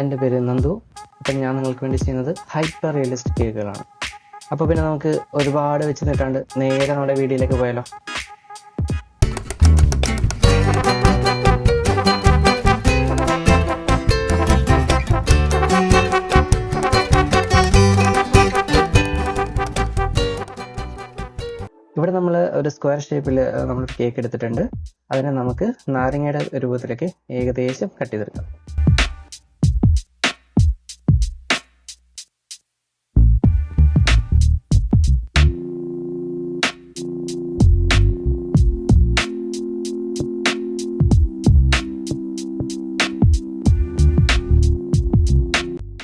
എന്റെ പേര് നന്ദു. അപ്പം ഞാൻ നിങ്ങൾക്ക് വേണ്ടി ചെയ്യുന്നത് ഹൈപ്പർ റിയലിസ്റ്റിക് കേക്കുകളാണ്. അപ്പോൾ പിന്നെ നമുക്ക് ഒരുപാട് വെച്ച് നിൽക്കാണ്ട് നേരെ നമ്മുടെ വീഡിയോയിലേക്ക് പോയാലോ? ഇവിടെ നമ്മൾ ഒരു സ്ക്വയർ ഷേപ്പിൽ നമ്മൾ കേക്ക് എടുത്തിട്ടുണ്ട്. അതിനെ നമുക്ക് നാരങ്ങയുടെ രൂപത്തിലേക്ക് ഏകദേശം കട്ട് ചെയ്തെടുക്കാം.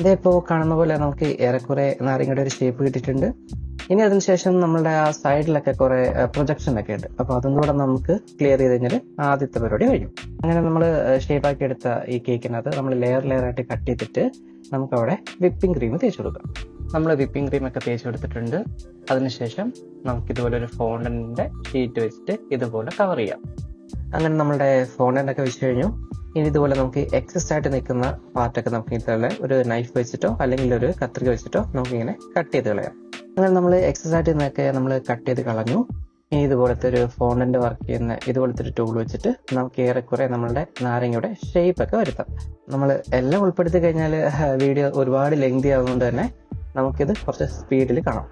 ഇതിപ്പോൾ കാണുന്ന പോലെ നമുക്ക് ഏറെക്കുറെ നാരങ്ങയുടെ ഒരു ഷേപ്പ് കിട്ടിയിട്ടുണ്ട്. ഇനി അതിനുശേഷം നമ്മളുടെ ആ സൈഡിലൊക്കെ കുറെ പ്രൊജക്ഷൻ ഒക്കെ ഉണ്ട്. അപ്പോൾ അതും കൂടെ നമുക്ക് ക്ലിയർ ചെയ്ത് കഴിഞ്ഞാൽ ആദ്യത്തെ പരിപാടി കഴിയും അങ്ങനെ നമ്മൾ ഷേപ്പ് ആക്കി എടുത്ത ഈ കേക്കിനകത്ത് നമ്മൾ ലെയർ ലെയർ ആയിട്ട് കട്ട് ചെയ്തിട്ട് നമുക്ക് അവിടെ വിപ്പിംഗ് ക്രീം തേച്ച് കൊടുക്കാം. നമ്മൾ വിപ്പിംഗ് ക്രീം ഒക്കെ തേച്ച് കൊടുത്തിട്ടുണ്ട്. അതിനുശേഷം നമുക്ക് ഇതുപോലെ ഒരു ഫോണിന്റെ ഷീറ്റ് വെച്ചിട്ട് ഇതുപോലെ കവർ ചെയ്യാം. അങ്ങനെ ഫോണ്ടന്റ് ഒക്കെ വെച്ച് കഴിഞ്ഞു. ഇനി ഇതുപോലെ നമുക്ക് എക്സസ് ആയിട്ട് നിൽക്കുന്ന പാർട്ടൊക്കെ നമുക്ക് ഇതുപോലെ ഒരു നൈഫ് വെച്ചിട്ടോ അല്ലെങ്കിൽ ഒരു കത്രിക വെച്ചിട്ടോ നമുക്ക് ഇങ്ങനെ കട്ട് ചെയ്ത് കളയാം. അങ്ങനെ നമ്മൾ എക്സസ് ആയിട്ട് നിന്നൊക്കെ നമ്മൾ കട്ട് ചെയ്ത് കളഞ്ഞു. ഇനി ഇതുപോലത്തെ ഒരു ഫോണിന്റെ വർക്ക് ചെയ്യുന്ന ഇതുപോലത്തെ ഒരു ടൂൾ വെച്ചിട്ട് നമുക്ക് ഏറെക്കുറെ നമ്മളുടെ നാരങ്ങയുടെ ഷേപ്പ് ഒക്കെ വരുത്താം. നമ്മൾ എല്ലാം ഉൾപ്പെടുത്തി കഴിഞ്ഞാൽ വീഡിയോ ഒരുപാട് ലെങ്തി ആവുന്നതുകൊണ്ട് തന്നെ നമുക്കിത് കുറച്ച് സ്പീഡിൽ കാണാം.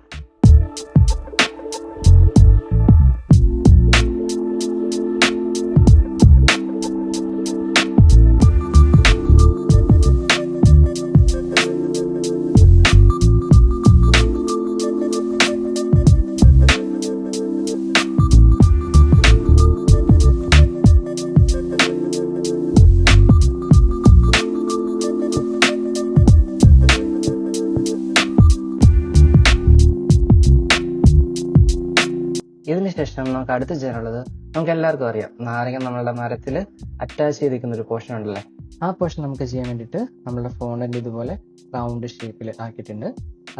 ശേഷം നമുക്ക് അടുത്ത് ചെയ്യാനുള്ളത് നമുക്ക് എല്ലാവർക്കും അറിയാം. നാരങ്ങ നമ്മളുടെ മരത്തിൽ അറ്റാച്ച് ചെയ്തിരിക്കുന്ന ഒരു പോർഷൻ ഉണ്ടല്ലേ? ആ പോർഷൻ നമുക്ക് ചെയ്യാൻ വേണ്ടിയിട്ട് നമ്മളുടെ ഫോണിന്റെ ഇതുപോലെ റൗണ്ട് ഷേപ്പിൽ ആക്കിയിട്ടുണ്ട്.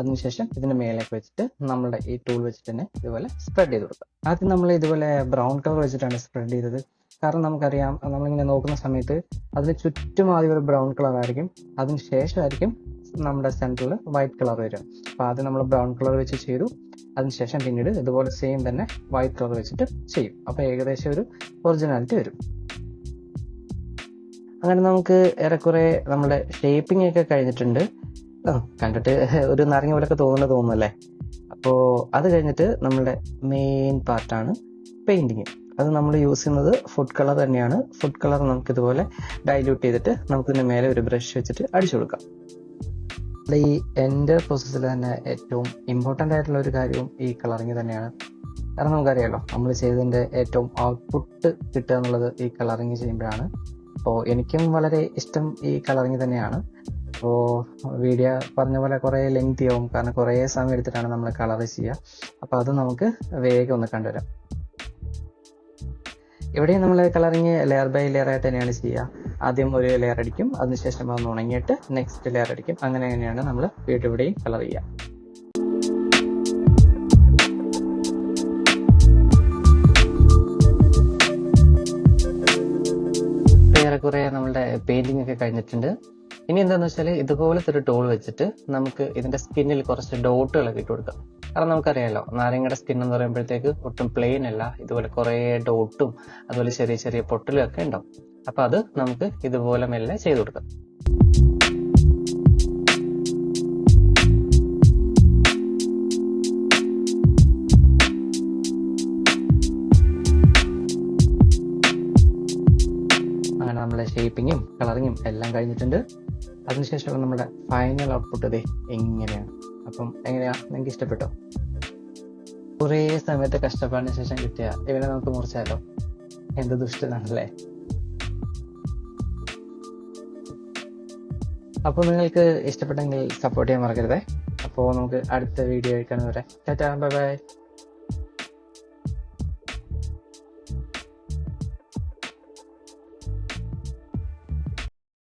അതിനുശേഷം ഇതിന്റെ മേലേക്ക് വെച്ചിട്ട് നമ്മളുടെ ഈ ടൂൾ വെച്ചിട്ട് തന്നെ ഇതുപോലെ സ്പ്രെഡ് ചെയ്ത് കൊടുക്കുക ആദ്യം നമ്മൾ ഇതുപോലെ ബ്രൗൺ കളർ വെച്ചിട്ടാണ് സ്പ്രെഡ് ചെയ്തത്. കാരണം നമുക്കറിയാം നമ്മളിങ്ങനെ നോക്കുന്ന സമയത്ത് അതിന് ചുറ്റും ആദ്യം ഒരു ബ്രൗൺ കളർ ആയിരിക്കും. അതിന് ശേഷമായിരിക്കും നമ്മുടെ സെന്ററിൽ വൈറ്റ് കളർ വരും അപ്പോൾ ആദ്യം നമ്മൾ ബ്രൗൺ കളർ വെച്ച് ചെയ്തു. അതിനുശേഷം പിന്നീട് ഇതുപോലെ സെയിം തന്നെ വൈറ്റ് കളർ വെച്ചിട്ട് ചെയ്യും. അപ്പോൾ ഏകദേശം ഒരു ഒറിജിനാലിറ്റി വരും. അങ്ങനെ നമുക്ക് ഏറെക്കുറെ നമ്മുടെ ഷേപ്പിംഗ് ഒക്കെ കഴിഞ്ഞിട്ടുണ്ട്. കണ്ടിട്ട് ഒരു നാരങ്ങ പോലൊക്കെ തോന്നുന്നു തോന്നുന്നല്ലേ അപ്പോൾ അത് കഴിഞ്ഞിട്ട് നമ്മുടെ മെയിൻ പാർട്ടാണ് പെയിന്റിങ് അത് നമ്മൾ യൂസ് ചെയ്യുന്നത് ഫുഡ് കളർ തന്നെയാണ്. ഫുഡ് കളർ നമുക്ക് ഇതുപോലെ ഡൈല്യൂട്ട് ചെയ്തിട്ട് നമുക്ക് മേലെ ഒരു ബ്രഷ് വെച്ചിട്ട് അടിച്ചു കൊടുക്കാം. ഈ എന്റെ പ്രോസസ്സിൽ തന്നെ ഏറ്റവും ഇമ്പോർട്ടന്റ് ആയിട്ടുള്ള ഒരു കാര്യവും ഈ കളറിങ് തന്നെയാണ്. കാരണം നമുക്കറിയാലോ നമ്മൾ ചെയ്തതിന്റെ ഏറ്റവും ഔട്ട്പുട്ട് കിട്ടുക എന്നുള്ളത് ഈ കളറിങ് ചെയ്യുമ്പോഴാണ്. അപ്പോൾ എനിക്കും വളരെ ഇഷ്ടം ഈ കളറിങ് തന്നെയാണ്. അപ്പോൾ വീഡിയോ പറഞ്ഞ പോലെ കുറേ ലെങ്തി ആവും കാരണം കുറേ സമയം എടുത്തിട്ടാണ് നമ്മൾ കളർ ചെയ്യുക. അപ്പോൾ അത് നമുക്ക് വേഗം ഒന്ന് കണ്ടുവരാം. ഇവിടെ നമ്മൾ കളറിങ് ലെയർ ബൈ ലെയർ ആയിട്ട് തന്നെയാണ് ചെയ്യുക. ആദ്യം ഒരു ലെയർ അടിക്കും അതിനുശേഷം അതൊന്ന് ഉണങ്ങിയിട്ട് നെക്സ്റ്റ് ലെയർ അടിക്കും. അങ്ങനെ തന്നെയാണ് നമ്മൾ വീട്ടിവിടെയും കളർ ചെയ്യുക. ഏറെക്കുറെ നമ്മളുടെ പെയിന്റിംഗ് ഒക്കെ കഴിഞ്ഞിട്ടുണ്ട്. ഇനി എന്താന്ന് വെച്ചാൽ ഇതുപോലത്തെ ഒരു ടൂൾ വെച്ചിട്ട് നമുക്ക് ഇതിന്റെ സ്കിന്നിൽ കുറച്ച് ഡോട്ടുകളൊക്കെ ഇട്ട് കൊടുക്കാം. കാരണം നമുക്കറിയാലോ നാരങ്ങയുടെ സ്കിൻ എന്ന് പറയുമ്പോഴത്തേക്ക് ഒട്ടും പ്ലെയിൻ അല്ല. ഇതുപോലെ കുറേ ഡോട്ടും അതുപോലെ ചെറിയ ചെറിയ പൊട്ടലും ഒക്കെ ഉണ്ടാവും. അപ്പൊ അത് നമുക്ക് ഇതുപോലെ മെല്ലെ ചെയ്തു കൊടുക്കാം. നമ്മുടെ ഷേപ്പിങ്ങും കളറിങ്ങും എല്ലാം കഴിഞ്ഞിട്ടുണ്ട്. അതിനുശേഷം നമ്മുടെ ഫൈനൽ ഔട്ട്പുട്ട് ഇതേ എങ്ങനെയാണ് അപ്പം എങ്ങനെയാ? നിങ്ങൾക്ക് ഇഷ്ടപ്പെട്ടോ? കുറേ സമയത്തെ കഷ്ടപ്പാടിന് ശേഷം കിട്ടിയ ഇവനെ നമുക്ക് മുറിച്ചാലോ? എന്ത് ദുഷ്ടനാണല്ലേ? അപ്പോൾ നിങ്ങൾക്ക് ഇഷ്ടപ്പെട്ടെങ്കിൽ സപ്പോർട്ട് ചെയ്യാൻ മറക്കരുതേ. അപ്പോൾ നമുക്ക് അടുത്ത വീഡിയോ കാണുന്നവരെ. Tata bye bye